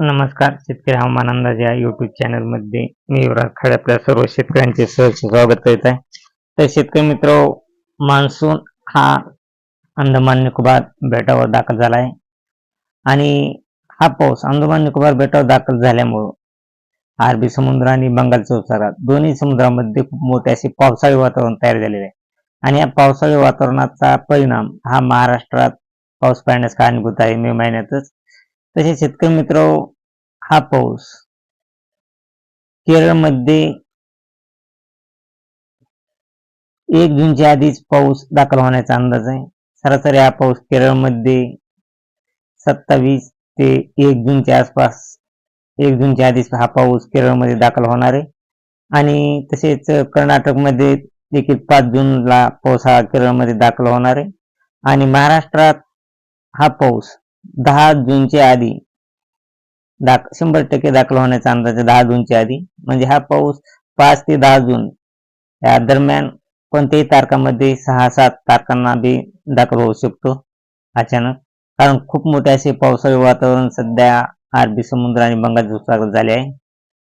नमस्कार शेतकरी हवामान अंदाज या युट्यूब चॅनलमध्ये मी युवराज खडे आपल्या सर्व शेतकऱ्यांचे सहज स्वागत करीत आहे. तर शेतकरी मित्र मान्सून हा अंदमान निकोबार बेटावर दाखल झाला आहे आणि हा पाऊस अंदमान निकोबार बेटावर दाखल झाल्यामुळं अरबी समुद्र आणि बंगालच्या उपसागरात दोन्ही समुद्रामध्ये खूप मोठे असे पावसाळी वातावरण तयार झालेले आहे. आणि या पावसाळी वातावरणाचा परिणाम हा महाराष्ट्रात पाऊस पडण्यास कारणीभूत आहे. मे महिन्यातच तसेच शेतकरी मित्र हा पाऊस केरळमध्ये एक जूनच्या आधीच पाऊस दाखल होण्याचा अंदाज आहे. सरासरी हा पाऊस केरळमध्ये सत्तावीस ते एक जूनच्या आसपास एक जूनच्या आधीच हा पाऊस केरळमध्ये दाखल होणार आहे. आणि तसेच कर्नाटकमध्ये देखील पाच जूनला पाऊस हा केरळमध्ये दाखल होणार आहे. आणि महाराष्ट्रात हा पाऊस दहा जूनच्या आधी दाख शंभर टक्के दाखल होण्याचा अंदाज आहे दहा जूनच्या आधी. म्हणजे हा पाऊस पाच ते दहा जून या दरम्यान कोणत्याही तारखामध्ये सहा सात तारखांना बी दाखल होऊ शकतो अचानक. कारण खूप मोठे असे पावसाळी वातावरण सध्या अरबी समुद्र आणि बंगालच्या उपसागरात झाले आहे.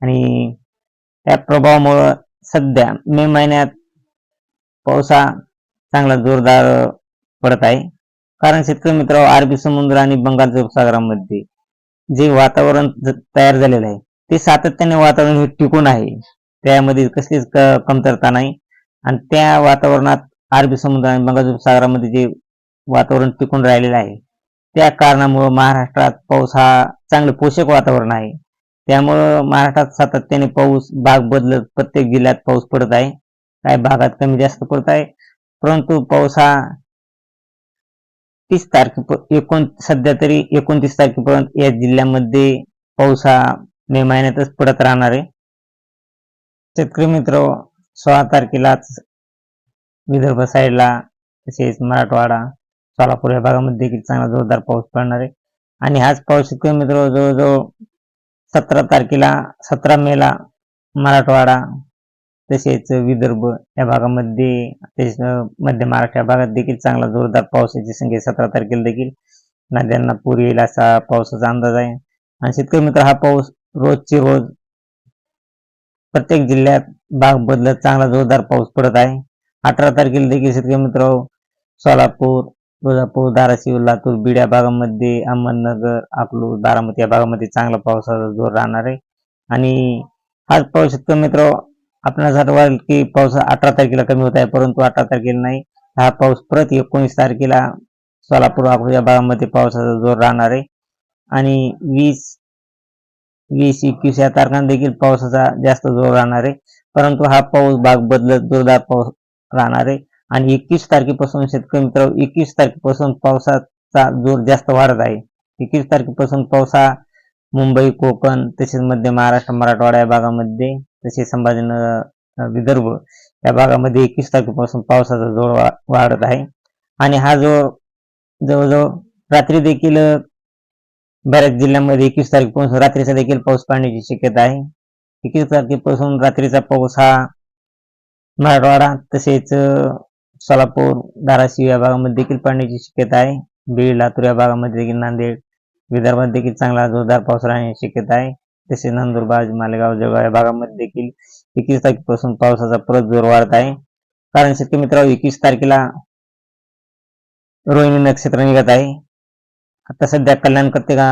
आणि त्या प्रभावामुळं सध्या मे महिन्यात पावसा चांगला जोरदार पडत आहे. कारण शेतकरी मित्र अरबी समुद्र आणि बंगालच्या उपसागरामध्ये जे वातावरण तयार झालेलं आहे ते सातत्याने वातावरण हे टिकून आहे. त्यामध्ये कसलीच कमतरता नाही. आणि त्या वातावरणात अरबी समुद्र आणि बंगालच्या उपसागरामध्ये जे वातावरण टिकून राहिलेलं आहे त्या कारणामुळं महाराष्ट्रात पाऊस हा चांगले पोषक वातावरण आहे. त्यामुळं महाराष्ट्रात सातत्याने पाऊस भाग बदलत प्रत्येक जिल्ह्यात पाऊस पडत आहे. काही भागात कमी जास्त पडत आहे. परंतु पाऊस हा तीस तारखेपर्यंत एकोण सध्या तरी एकोणतीस तारखेपर्यंत या जिल्ह्यामध्ये पाऊस हा मे महिन्यातच पडत राहणार आहे. शेतकरी मित्र सोळा तारखेलाच विदर्भ साईडला तसेच मराठवाडा सोलापूर या भागामध्ये देखील चांगला जोरदार पाऊस पडणार आहे. आणि हाच पाऊस शेतकरी मित्र जवळजवळ सतरा तारखेला सतरा मेला मराठवाडा तसेच विदर्भ या भागामध्ये तसेच मध्य महाराष्ट्र या भागात देखील चांगला जोरदार पावसाची संख्या सतरा तारखेला देखील नद्यांना पूर येईल असा पावसाचा अंदाज आहे. आणि शेतकरी मित्र हा पाऊस रोजचे रोज प्रत्येक जिल्ह्यात भाग बदलत चांगला जोरदार पाऊस पडत आहे. अठरा तारखेला देखील शेतकरी मित्र सोलापूर तुळजापूर धाराशिव लातूर बीड या भागामध्ये अहमदनगर अकलूर बारामती या भागामध्ये चांगला पावसाचा जोर राहणार आहे. आणि हाच पाऊस शेतकरी मित्र आपल्याला वाटेल की पाऊस अठरा तारखेला कमी होत आहे परंतु अठरा तारखेला नाही. हा पाऊस परत एकोणीस तारखेला सोलापूर अकलूज या भागामध्ये पावसाचा जोर राहणार आहे. आणि वीस वीस एकवीस या तारखांना देखील पावसाचा जास्त जोर राहणार आहे. परंतु हा पाऊस भाग बदलत जोरदार पाऊस राहणार आहे. आणि एकवीस तारखेपासून शेतकरी मित्र एकवीस तारखेपासून पावसाचा जोर जास्त वाढत आहे. एकवीस तारखेपासून पावसा मुंबई कोकण तसेच मध्य महाराष्ट्र मराठवाडा या भागामध्ये तसेच संभाजीनगर विदर्भ या भागामध्ये एकवीस तारखेपासून पावसाचा जोर वाढत आहे. आणि हा जो जवळजवळ रात्री देखील बऱ्याच जिल्ह्यांमध्ये एकवीस तारखेपासून रात्रीचा देखील पाऊस पडण्याची शक्यता आहे. एकवीस तारखेपासून रात्रीचा पाऊस हा मराठवाडा तसेच सोलापूर धाराशिव या भागामध्ये देखील पडण्याची शक्यता आहे. बीड लातूर या भागामध्ये देखील नांदेड विदर्भात देखील चांगला जोरदार पाऊस राहण्याची शक्यता आहे. तसेच नंदुरबार मालेगाव जळगाव या भागामध्ये देखील एकवीस तारखेपासून पावसाचा परत जोर वाढत आहे. कारण शेतकरी मित्र एकवीस तारखेला रोहिणी नक्षत्र निघत आहे. आता सध्या कल्याण कर्तिका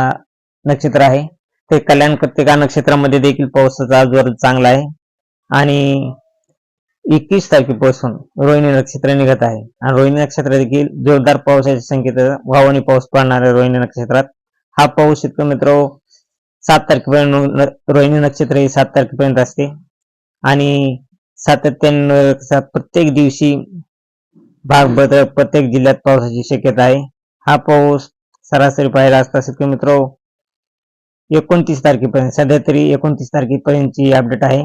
नक्षत्र आहे. ते कल्याण कर्तिका नक्षत्रामध्ये देखील पावसाचा जोर चांगला आहे. आणि एकवीस तारखेपासून रोहिणी नक्षत्र निघत आहे. आणि रोहिणी नक्षत्र देखील जोरदार पावसाच्या संकेत वावणी पाऊस पडणार आहे रोहिणी नक्षत्रात. हा पाऊस शेतकरी मित्र सात तारखेपर्यंत रोहिणी नक्षत्र हे सात तारखेपर्यंत असते. आणि सातत्याने प्रत्येक दिवशी भाग बदल प्रत्येक जिल्ह्यात पावसाची शक्यता आहे. हा पाऊस सरासरी पाहिला असता शेतकरी मित्र एकोणतीस तारखेपर्यंत सध्या तरी एकोणतीस तारखेपर्यंतची अपडेट आहे.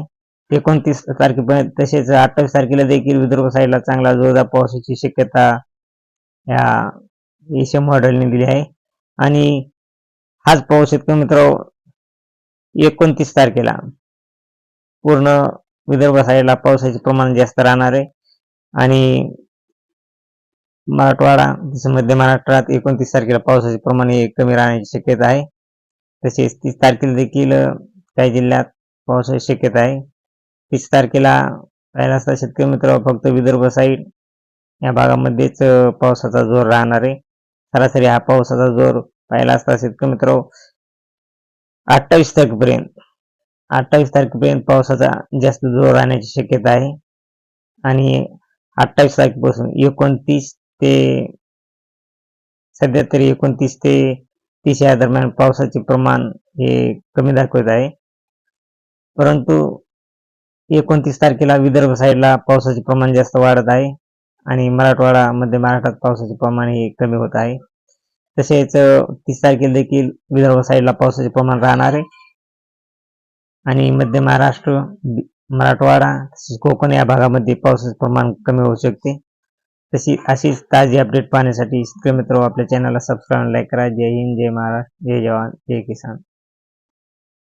एकोणतीस तारखेपर्यंत तसेच अठ्ठावीस तारखेला देखील विदर्भ साईडला चांगला जोरदार पावसाची शक्यता या एशिया मॉडेलने दिली आहे. आणि हाच पाऊस शेतकरी मित्र एकोणतीस तारखेला. पूर्ण विदर्भ साईडला पावसाचे प्रमाण जास्त राहणार आहे. आणि मराठवाडा जसं मध्य महाराष्ट्रात एकोणतीस तारखेला पावसाचे प्रमाण हे कमी राहण्याची शक्यता आहे. तसेच तीस तारखेला देखील काही जिल्ह्यात पावसाची शक्यता आहे. तीस तारखेला राहिला असता शेतकरी मित्र फक्त विदर्भ साईड या भागामध्येच पावसाचा जोर राहणार आहे. सरासरी हा पावसाचा जोर पाहिला असता शेतकरी मित्र अठ्ठावीस तारखेपर्यंत. अठ्ठावीस तारखेपर्यंत पावसाचा जास्त जोर राहण्याची शक्यता आहे. आणि अठ्ठावीस तारखेपासून एकोणतीस ते सध्या तरी एकोणतीस ते तीस या दरम्यान पावसाचे प्रमाण हे कमी दाखवत आहे. परंतु एकोणतीस तारखेला विदर्भ साईडला पावसाचे प्रमाण जास्त वाढत आहे. आणि मराठवाडा मध्य महाराष्ट्रात पावसाचे प्रमाण हे कमी होत आहे. तसेच तीस तारखेला देखील विदर्भ साईडला पावसाचे प्रमाण राहणार आहे. आणि मध्य महाराष्ट्र मराठवाडा तसेच कोकण या भागामध्ये पावसाचे प्रमाण कमी होऊ शकते. तशी अशीच ताजी अपडेट पाहण्यासाठी शेतकरी मित्र आपल्या चॅनलला सबस्क्राईब लाईक करा. जय हिंद जय महाराष्ट्र जय जवान जय किसान.